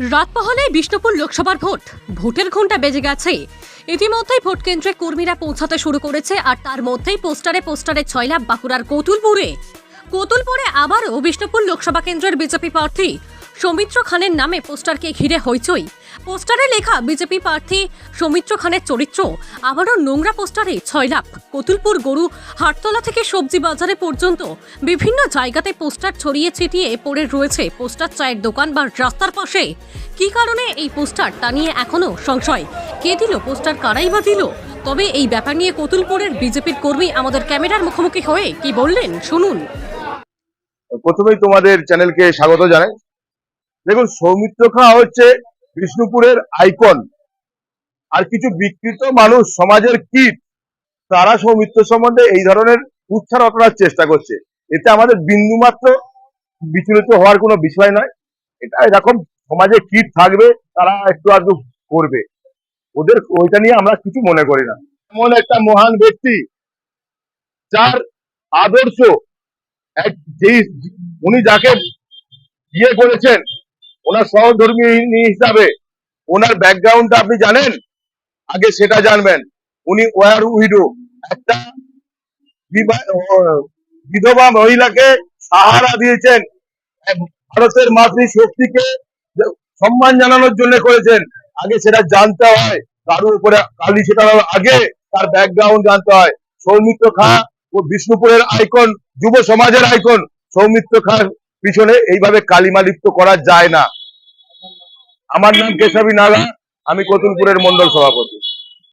রাত পহলে বিষ্ণুপুর লোকসভার ভোট। ভোটের ঘণ্টা বেজে গেছে। ইতিমধ্যেই ভোট কেন্দ্রে কর্মীরা পৌঁছাতে শুরু করেছে আর তার মধ্যেই পোস্টারে পোস্টারে ছয়লাভ বাঁকুড়ার কতুলপুরে। কতুলপুরে আবারও বিষ্ণুপুর লোকসভা কেন্দ্রের বিজেপি প্রার্থী সৌমিত্র খানের নামে পোস্টারকে ঘিরে হইচই। পোস্টারে লেখা, বিজেপি প্রার্থী সৌমিত্র খানের চরিত্র, আবারও নোংরা পোস্টারে ছয়লাভ কতুলপুর গরু, হাটতলা থেকে সবজি বাজারে পর্যন্ত বিভিন্ন জায়গাতে পোস্টার ছড়িয়ে ছিটিয়ে পড়ে রয়েছে। পোস্টার চায়ের দোকান বা রাস্তার পাশে। কি কারণে এই পোস্টার? তা নিয়ে এখনও সংশয়। কে দিল পোস্টার? কারাই বা দিল? তবে এই ব্যাপার নিয়ে কতুলপুরের বিজেপির কর্মী আমাদের ক্যামেরার মুখোমুখি হয়ে কি বললেন? শুনুন। প্রথমেই তোমাদের চ্যানেলকে স্বাগত জানাই। দেখুন, সৌমিত্র খা হচ্ছে বিষ্ণুপুরের আইকন। আর কিছু বিকৃত মানুষ, সমাজের কীট, তারা সৌমিত্র সম্বন্ধে এই ধরনের উচ্চার করার চেষ্টা করছে। এতে আমাদের বিন্দুমাত্র বিচলিত হওয়ার কোনো বিষয় নয়। এটা এরকম সমাজে কীট থাকবে, তারা একটু আধটু করবে। ওদের, ওইটা নিয়ে আমরা কিছু মনে করি না। এমন একটা মহান ব্যক্তি, যার আদর্শ এক, যেই, উনি যাকে বিয়ে করেছেন ওনার সহধর্মী হিসাবে ওনার ব্যাকগ্রাউন্ডটা আপনি জানেন? আগে সেটা জানবেন। উনি ওয়ার উইডো, একটা বিধবা মহিলাকে সাহারা দিয়েছেন। ভারতের মাতৃ শক্তিকে সম্মান জানানোর জন্য করেছেন। আগে সেটা জানতে হয়। কারোর উপরে কালি ছেটানোর আগে তার ব্যাকগ্রাউন্ড জানতে হয়। সৌমিত্র খা ও বিষ্ণুপুরের আইকন যুব সমাজের আইকন সৌমিত্র খার পিছনে এইভাবে কালিমালিপ্ত করা যায় না। আমার নাম কেশাবী নাগা আমি কতুলপুরের মন্ডল সভাপতি।